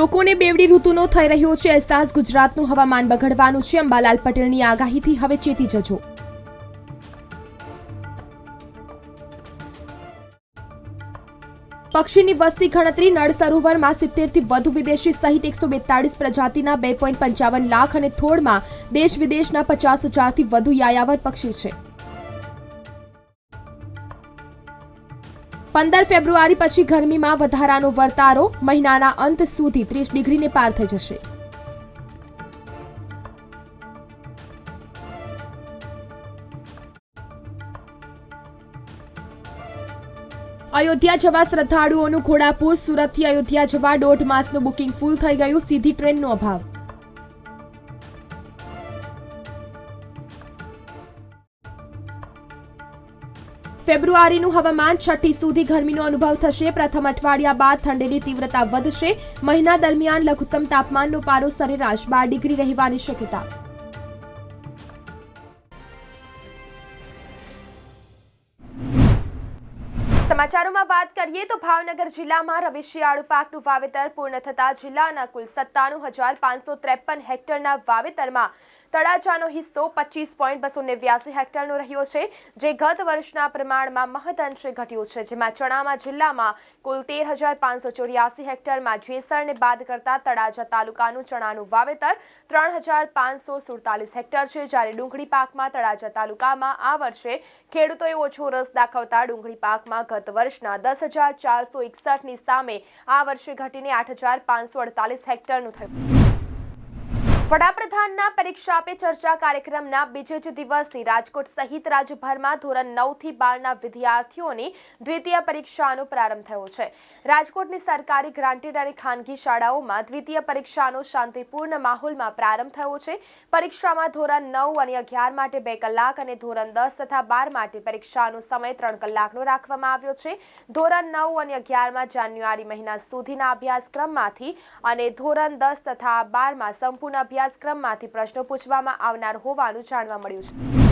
લોકોને બેવડી ઋતુનો થઈ રહ્યો છે અહેસાસ. ગુજરાતનું હવામાન બગડવાનું છે. અંબાલાલ પટેલની આગાહીથી હવે ચેતી જજો. પક્ષીની વસ્તી ગણતરી નળ સરોવરમાં સિત્તેરથી વધુ વિદેશી સહિત એકસો બેતાળીસ પ્રજાતિના બે પોઈન્ટ પંચાવન લાખ અને થોડમાં દેશ વિદેશના પચાસ હજારથી વધુ યાયાવર પક્ષી છે. પંદર ફેબ્રુઆરી પછી ગરમીમાં વધારાનો વર્તારો મહિનાના અંત સુધી ત્રીસ ડિગ્રીને પાર થઈ જશે. અયોધ્યા જવા શ્રદ્ધાળુઓનું ઘોડાપુર, સુરતથી અયોધ્યા જવા દોઢ માસનું બુકિંગ ફૂલ થઈ ગયું, સીધી ટ્રેનનો અભાવ. ફેબ્રુઆરીનું હવામાન, છઠ્ઠી સુધી ગરમીનો અનુભવ થશે. પ્રથમ અઠવાડિયા બાદ ઠંડીની તીવ્રતા વધશે. મહિના દરમિયાન લઘુત્તમ તાપમાનનો પારો સરેરાશ બાર ડિગ્રી રહેવાની શક્યતા. સમાચારોમાં વાત કરીએ તો ભાવનગર જિલ્લામાં રવિ શિયાળુ પાકનું વાવેતર પૂર્ણ થતા જિલ્લાના કુલ સત્તાણું હજાર પાંચસો ત્રેપન હેક્ટરના વાવેતરમાં તળાજાનો હિસ્સો પચીસ પોઈન્ટ બસો નેવ્યાસી હેક્ટરનો રહ્યો છે, જે ગત વર્ષના પ્રમાણમાં મહદઅંશે ઘટ્યું છે, જેમાં ચણામાં જિલ્લામાં કુલ તેર હજાર પાંચસો ચોર્યાસી હેક્ટરમાં જેસરને બાદ કરતા તળાજા તાલુકાનું ચણાનું વાવેતર ત્રણ હજાર પાંચસો સુડતાલીસ હેક્ટર છે. જ્યારે ડુંગળી પાકમાં તળાજા તાલુકામાં આ વર્ષે ખેડૂતોએ ઓછો રસ દાખવતા ડુંગળી પાકમાં ગત વર્ષના દસ હજાર ચારસો એકસઠની સામે આ વર્ષે ઘટીને આઠ હજાર પાંચસો અડતાલીસ હેક્ટરનું થયું. વડાપ્રધાનના પરીક્ષા પે ચર્ચા કાર્યક્રમના બીજે જ દિવસથી રાજકોટ સહિત રાજ્યભરમાં ધોરણ નવથી બારના વિદ્યાર્થીઓની દ્વિતીય પરીક્ષાનો પ્રારંભ થયો છે. રાજકોટની સરકારી ગ્રાન્ટેડ અને ખાનગી શાળાઓમાં દ્વિતીય પરીક્ષાનો શાંતિપૂર્ણ માહોલમાં પ્રારંભ થયો છે. પરીક્ષામાં ધોરણ નવ અને અગિયાર માટે બે કલાક અને ધોરણ દસ તથા બાર માટે પરીક્ષાનો સમય ત્રણ કલાકનો રાખવામાં આવ્યો છે. ધોરણ નવ અને અગિયારમાં જાન્યુઆરી મહિના સુધીના અભ્યાસક્રમમાંથી અને ધોરણ દસ તથા બારમાં સંપૂર્ણ અભ્યાસક્રમમાંથી પ્રશ્નો પૂછવામાં આવનાર હોવાનું જાણવા મળ્યું છે.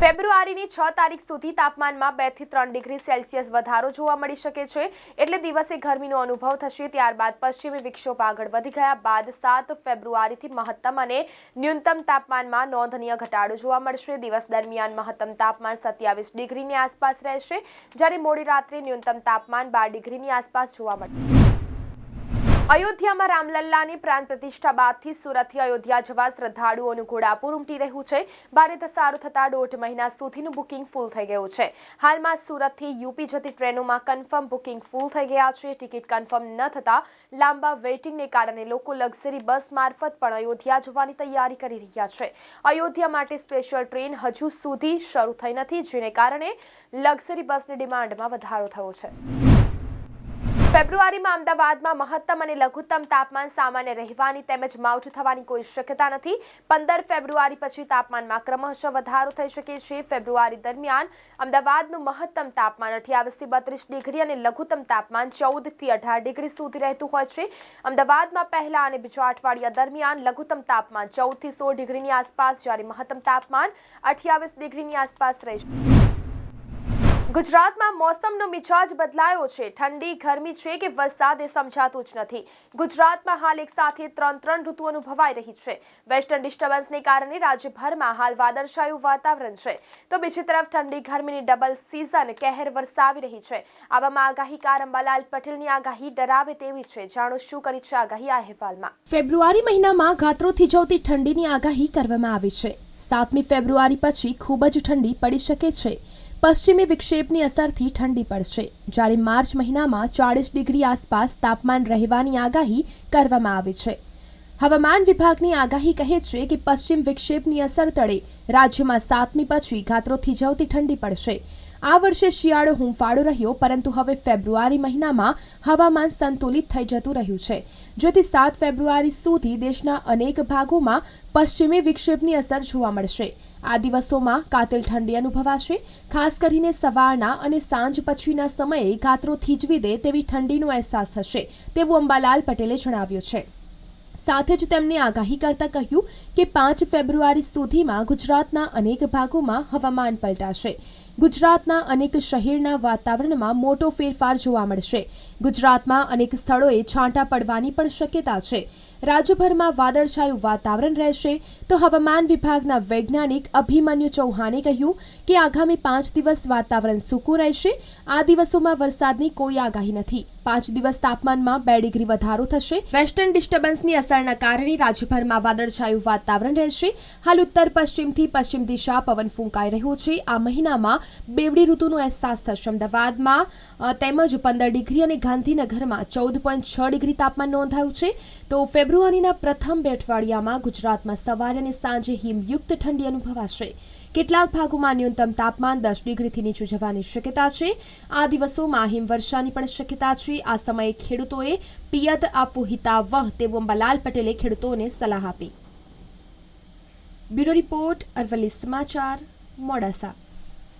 ફેબ્રુઆરીની છ તારીખ સુધી તાપમાનમાં બેથી ત્રણ ડિગ્રી સેલ્સિયસ વધારો જોવા મળી શકે છે. એટલે દિવસે ગરમીનો અનુભવ થશે, ત્યારબાદ પશ્ચિમી વિક્ષોભ આગળ વધી ગયા બાદ સાત ફેબ્રુઆરીથી મહત્તમ અને ન્યૂનતમ તાપમાનમાં નોંધનીય ઘટાડો જોવા મળશે. દિવસ દરમિયાન મહત્તમ તાપમાન સત્યાવીસ ડિગ્રીની આસપાસ રહેશે. જ્યારે મોડી રાત્રે ન્યૂનતમ તાપમાન બાર ડિગ્રીની આસપાસ જોવા મળશે. અયોધ્યામાં રામલલ્લાની પ્રાણ પ્રતિષ્ઠા બાદથી સુરતથી અયોધ્યા જવા શ્રદ્ધાળુઓનું ઘોડાપુર ઉમટી રહ્યું છે. ભારે ધસારો થતા દોઢ મહિના સુધીનું બુકિંગ ફૂલ થઈ ગયું છે. હાલમાં સુરતથી યુપી જતી ટ્રેનોમાં કન્ફર્મ બુકિંગ ફૂલ થઈ ગયા છે. ટિકિટ કન્ફર્મ ન થતાં લાંબા વેઇટિંગને કારણે લોકો લક્ઝરી બસ મારફત પણ અયોધ્યા જવાની તૈયારી કરી રહ્યા છે. અયોધ્યા માટે સ્પેશિયલ ટ્રેન હજુ સુધી શરૂ થઈ નથી, જેને કારણે લક્ઝરી બસની ડિમાન્ડમાં વધારો થયો છે. ફેબ્રુઆરીમાં અમદાવાદમાં મહત્તમ અને લઘુત્તમ તાપમાન સામાન્ય રહેવાની તેમજ માવઠું થવાની કોઈ શક્યતા નથી. પંદર ફેબ્રુઆરી પછી તાપમાનમાં ક્રમશઃ વધારો થઈ શકે છે. ફેબ્રુઆરી દરમિયાન અમદાવાદનું મહત્તમ તાપમાન અઠ્યાવીસથી બત્રીસ ડિગ્રી અને લઘુત્તમ તાપમાન ચૌદથી અઢાર ડિગ્રી સુધી રહેતું હોય છે. અમદાવાદમાં પહેલા અને બીજા અઠવાડિયા દરમિયાન લઘુત્તમ તાપમાન ચૌદથી સોળ ડિગ્રીની આસપાસ, જ્યારે મહત્તમ તાપમાન અઠ્યાવીસ ડિગ્રીની આસપાસ રહેશે. ગુજરાતમાં મોસમનો મિજાજ બદલાયો છે. ઠંડી, ગરમી છે કે વરસાદ એ સમજાતું જ નથી. ગુજરાતમાં હાલ એક સાથે ત્રણ ત્રણ ઋતુ અનુભવાઈ રહી છે. વેસ્ટર્ન ડિસ્ટર્બન્સને કારણે રાજ્યભરમાં હાલ વાદળછાયું વાતાવરણ છે. તો બીજી તરફ ઠંડી, ગરમીની ડબલ સિઝન, કહેર વરસાવી રહી છે. આવામાં આગાહીકાર અંબાલાલ પટેલની આગાહી ડરાવે તેવી છે. જાણો શું કરી છે આગાહી આ અહેવાલમાં? ફેબ્રુઆરી મહિનામાં ગાત્રોથી જવતી ઠંડીની આગાહી કરવામાં આવી છે. સાતમી ફેબ્રુઆરી પછી ખૂબ જ ઠંડી પડી શકે છે. પશ્ચિમી વિક્ષેપની અસરથી ઠંડી પડશે. જ્યારે માર્ચ મહિનામાં ચાળીસ ડિગ્રી આસપાસ તાપમાન રહેવાની આગાહી કરવામાં આવી છે. હવામાન વિભાગની આગાહી કહે છે કે પશ્ચિમ વિક્ષેપની અસર તળે. રાજ્યમાં સાતમી પછી ગાત્રોથી થીજવતી ઠંડી પડશે. આ વર્ષે શિયાળો હુંફાળો રહ્યો, પરંતુ હવે ફેબ્રુઆરી મહિનામાં હવામાન સંતુલિત થઈ જતું રહ્યું છે. જેથી સાત ફેબ્રુઆરી સુધી દેશના અનેક ભાગોમાં પશ્ચિમી વિક્ષેપની અસર જોવા મળશે. આ દિવસોમાં કાતિલ ઠંડી અનુભવાશે. ખાસ કરીને સવારના અને સાંજ પછીના સમયે ગાત્રો થીજવી દે તેવી ઠંડીનો અહેસાસ થશે, તેવું અંબાલાલ પટેલે જણાવ્યું છે. સાથે જ તેમણે આગાહી કરતા કહ્યું કે પાંચ ફેબ્રુઆરી સુધીમાં ગુજરાતના અનેક ભાગોમાં હવામાન પલટાશે. ગુજરાતના અનેક શહેરના વાતાવરણમાં મોટો ફેરફાર જોવા મળશે. ગુજરાતમાં અનેક સ્થળોએ છાંટા પડવાની પણ શક્યતા છે. રાજ્યભરમાં વાદળછાયું વાતાવરણ રહેશે તો હવામાન વિભાગના વૈજ્ઞાનિક અભિમન્યુ ચૌહાણે કહ્યું કે આગામી પાંચ દિવસ વાતાવરણ સૂકું રહેશે. આ દિવસોમાં વરસાદની કોઈ આગાહી નથી. પાંચ દિવસ તાપમાનમાં બે ડિગ્રી વધારો થશે. વેસ્ટર્ન ડિસ્ટર્બન્સની અસરના કારણે રાજ્યભરમાં વાદળછાયું વાતાવરણ રહેશે. હાલ ઉત્તર પશ્ચિમથી પશ્ચિમ દિશા પવન ફૂંકાઈ રહ્યો છે. આ મહિનામાં બેવડી ઋતુનો અહેસાસ થશે. અમદાવાદમાં તેમજ પંદર ડિગ્રી અને ગાંધીનગરમાં ચૌદ પોઈન્ટ છ ડિગ્રી તાપમાન નોંધાયું છે. તો ફેબ્રુઆરીના પ્રથમ બે અઠવાડિયામાં ગુજરાતમાં સવારે અને સાંજે હિમયુક્ત ઠંડી અનુભવાશે. કેટલાક ભાગોમાં ન્યૂનતમ તાપમાન દસ ડિગ્રીથી નીચું જવાની શક્યતા છે. આ દિવસોમાં હિમવર્ષાની પણ શક્યતા છે. આ સમયે ખેડૂતોએ પિયત આપવું હિતાવહ તેવું અંબાલાલ પટેલે ખેડૂતોને સલાહ આપી. બ્યુરો રિપોર્ટ અરવલ્લી સમાચાર મોડાસા.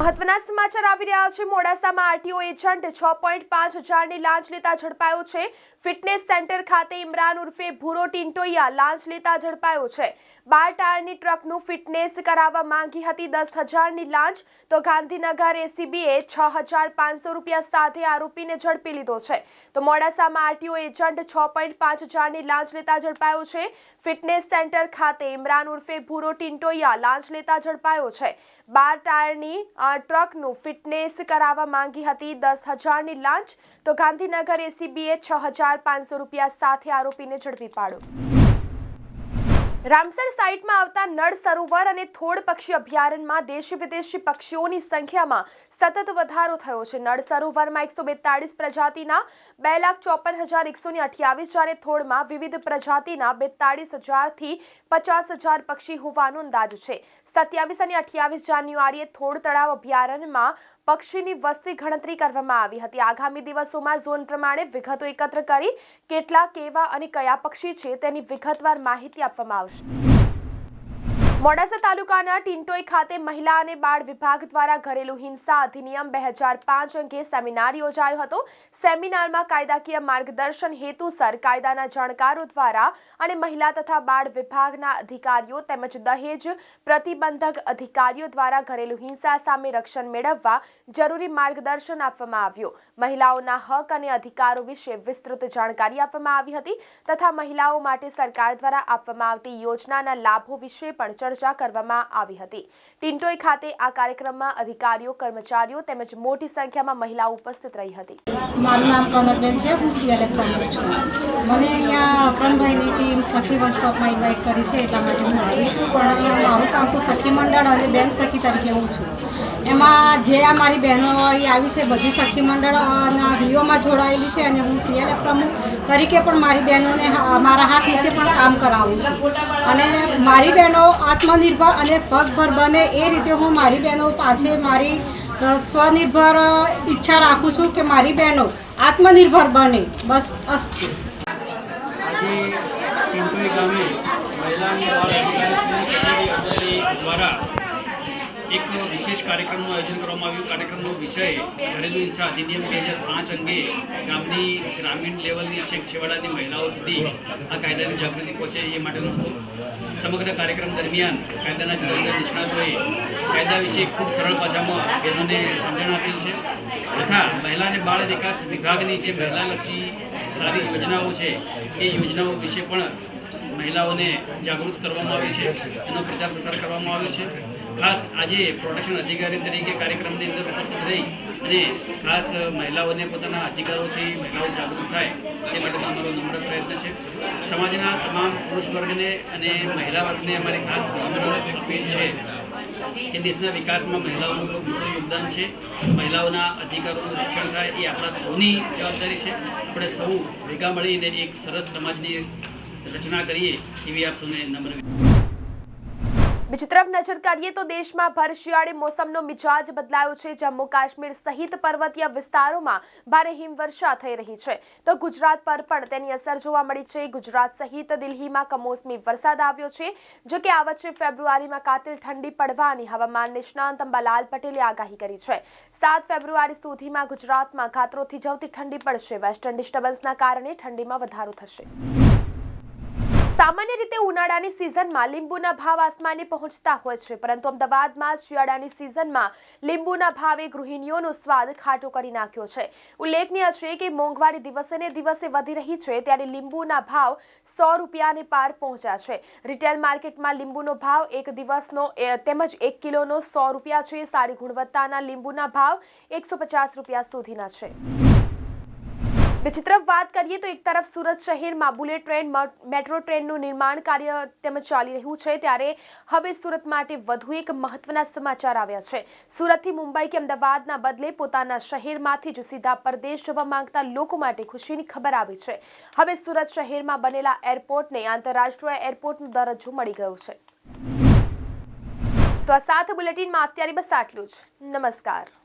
મહત્વના સમાચાર આવી રહ્યા છે. મોડાસામાં આરટીઓ એજન્ટ છ પોઈન્ટ પાંચ હજારની લાંચ લેતા ઝડપાયો છે. ફિટનેસ સેન્ટર ખાતે ઇમરાન ઉર્ફે ભૂરો ટિન્ટોયા લાંચ લેતા ઝડપાયો છે. બાર ટાયરની ટ્રકનું ફિટનેસ કરાવવા માંગી હતી દસ હજારની લાંચ, તો ગાંધીનગર એસીબીએ છ હજાર પાંચસો રૂપિયા સાથે આરોપીને ઝડપી લીધો છે. તો મોડાસામાં આરટીઓ એજન્ટ છ પોઈન્ટ પાંચ હજારની લાંચ લેતા ઝડપાયો છે. ફિટનેસ સેન્ટર ખાતે ઇમરાન ઉર્ફે ભૂરો ટિન્ટોયા લાંચ લેતા ઝડપાયો છે. બાર ટાયરની ટ્રકનું ફિટનેસ કરાવવા માંગી હતી. દસ હજારની લાંચ તો ગાંધીનગર એસીબીએ છ હજાર પાંચસો રૂપિયા સાથે આરોપીને ઝડપી પાડ્યો. રામસર સાઇટમાં આવતા નળ સરોવર અને થોડ પક્ષી અભયારણ્યમાં દેશી વિદેશી પક્ષીઓની સંખ્યામાં સતત વધારો થયો છે. નળ સરોવરમાં એકસો બેતાળીસ પ્રજાતિના બે લાખ ચોપન હજાર એકસો ને અઠ્યાવીસ જ્યારે થોડમાં વિવિધ પ્રજાતિના બેતાળીસ હજારથી પચાસ હજાર પક્ષી હોવાનો અંદાજ છે. સત્યાવીસ અને અઠ્યાવીસ જાન્યુઆરીએ થોડ તળાવ અભયારણ્યમાં પક્ષીની વસ્તી ગણતરી કરવામાં આવી હતી. આગામી દિવસોમાં ઝોન પ્રમાણે વિગતો એકત્ર કરી કેટલા, કેવા અને કયા પક્ષી છે તેની વિગતવાર માહિતી આપવામાં આવશે. મોડાસા તાલુકાના ટિન્ટોઈ ખાતે મહિલા અને બાળ વિભાગ દ્વારા ઘરેલુ હિંસા અધિનિયમ બે હજાર પાંચ અંગે સેમિનાર યોજાયો હતો. સેમિનારમાં કાયદાકીય માર્ગદર્શન હેતુસર કાયદાના જાણકારો દ્વારા અને મહિલા તથા બાળ વિભાગના અધિકારીઓ તેમજ દહેજ પ્રતિબંધક અધિકારીઓ દ્વારા ઘરેલુ હિંસા સામે રક્ષણ મેળવવા જરૂરી માર્ગદર્શન આપવામાં આવ્યું. મહિલાઓના હક અને અધિકારો વિશે વિસ્તૃત જાણકારી આપવામાં આવી હતી તથા મહિલાઓ માટે સરકાર દ્વારા આપવામાં આવતી યોજનાના લાભો વિશે પણ ચર્ચા કરવામાં આવી હતી. ટિન્ટોઈ ખાતે આ કાર્યક્રમમાં અધિકારીઓ, કર્મચારીઓ તેમજ મોટી સંખ્યામાં મહિલાઓ ઉપસ્થિત રહી હતી. મારું નામ કનકબેન છે, હું સીએલએફ પ્રમુખ છું. મને અહીંયા અકરણભાઈની ટીમ સખી વન સ્ટોપમાં ઇન્વાઇટ કરી છે, એટલા માટે હું આવી છું. પણ મારું કામ તો સખી મંડળ અને બેન સખી તરીકે હું છું. એમાં જે આ મારી બહેનો આવી છે, બધી સખી મંડળના વીઓમાં જોડાયેલી છે અને હું સીએલએફ પ્રમુખ તરીકે પણ મારી બહેનોને મારા હાથ નીચે પણ કામ કરાવું છું. અને મારી બહેનો આત્મનિર્ભર અને પગભર બને એ રીતે હું મારી બહેનો પાસે મારી સ્વનિર્ભર ઈચ્છા રાખું છું કે મારી બહેનો આત્મનિર્ભર બને. બસ અસ્તુ મહિલા દ્વારા એક વિશેષ કાર્યક્રમનું આયોજન કરવામાં આવ્યું. કાર્યક્રમનો વિષય ઘરેલુ હિંસા અધિનિયમ બે હજાર પાંચ અંગે ગામની ગ્રામીણ લેવલની છેક છેવાડાની મહિલાઓ સુધી આ કાયદાની જાગૃતિ પહોંચે એ માટેનો હતો. સમગ્ર કાર્યક્રમ દરમિયાન કાયદાના જુદા જુદા નિષ્ણાતોએ કાયદા વિશે ખૂબ સરળ ભાષામાં બહેનોને સમજણ આપી છે તથા મહિલા અને બાળ વિકાસ વિભાગની જે મહિલાલક્ષી સારી યોજનાઓ છે, એ યોજનાઓ વિશે પણ મહિલાઓને જાગૃત કરવામાં આવે છે. એનો પ્રચાર પ્રસાર કરવામાં આવ્યો છે. ખાસ આજે પ્રોટેક્શન અધિકારી તરીકે કાર્યક્રમની અંદર ઉપસ્થિત રહી અને ખાસ મહિલાઓને પોતાના અધિકારોથી મહિલાઓ જાગૃત થાય તે માટેનો અમારો નમ્ર પ્રયત્ન છે. સમાજના તમામ પુરુષ વર્ગને અને મહિલા વર્ગને અમારી ખાસ નમ્ર અપીલ છે કે દેશના વિકાસમાં મહિલાઓનું ખૂબ મોટું યોગદાન છે. મહિલાઓના અધિકારોનું રક્ષણ થાય એ આપણા સૌની જવાબદારી છે. આપણે સૌ ભેગા મળીને એક સરસ સમાજની રચના કરીએ એવી આપ સૌને નમ્ર. બીજી તરફ નજર કરીએ તો દેશમાં ભર શિયાળે મોસમનો મિજાજ બદલાયો છે. જમ્મુ કાશ્મીર સહિત પર્વતીય વિસ્તારોમાં ભારે હિમવર્ષા થઈ રહી છે. તો ગુજરાત પર પણ તેની અસર જોવા મળી છે. ગુજરાત સહિત દિલ્હીમાં કમોસમી વરસાદ આવ્યો છે. જો કે આ વચ્ચે ફેબ્રુઆરીમાં કાતિલ ઠંડી પડવાની હવામાન નિષ્ણાંત અંબાલાલ પટેલે આગાહી કરી છે. સાત ફેબ્રુઆરી સુધીમાં ગુજરાતમાં ખાતરોથી જવતી ઠંડી પડશે. વેસ્ટર્ન ડિસ્ટર્બન્સના કારણે ઠંડીમાં વધારો થશે. સામાન્ય રીતે ઉનાળાની સિઝનમાં લીંબુના ભાવ આસમાને પહોંચતા હોય છે, પરંતુ અમદાવાદમાં શિયાળાની સિઝનમાં લીંબુના ભાવે ગૃહિણીઓનો સ્વાદ ખાટો કરી નાખ્યો છે. ઉલ્લેખનીય છે કે મોંઘવારી દિવસે ને દિવસે વધી રહી છે, ત્યારે લીંબુના ભાવ સો રૂપિયાને પાર પહોંચ્યા છે. રિટેલ માર્કેટમાં લીંબુનો ભાવ એક દિવસનો તેમજ એક કિલોનો સો રૂપિયા છે. સારી ગુણવત્તાના લીંબુના ભાવ એકસો પચાસ રૂપિયા સુધીના છે. તરફ વાત કરીએ તો એક તરફ સુરત શહેરમાં બુલેટ ટ્રેન મેટ્રો ટ્રેનનું નિર્માણ કાર્ય તેમજ ચાલી રહ્યું છે ત્યારે હવે સુરત માટે વધુ એક મહત્વના સમાચાર આવ્યા છે. સુરતથી મુંબઈ કે અમદાવાદના બદલે પોતાના શહેરમાંથી જ સીધા પરદેશ જવા માંગતા લોકો માટે ખુશીની ખબર આવી છે. હવે સુરત શહેરમાં બનેલા એરપોર્ટને આંતરરાષ્ટ્રીય એરપોર્ટનો દરજ્જો મળી ગયો છે. તો આ સાથે બુલેટિનમાં અત્યારે બસ આટલું જ. નમસ્કાર.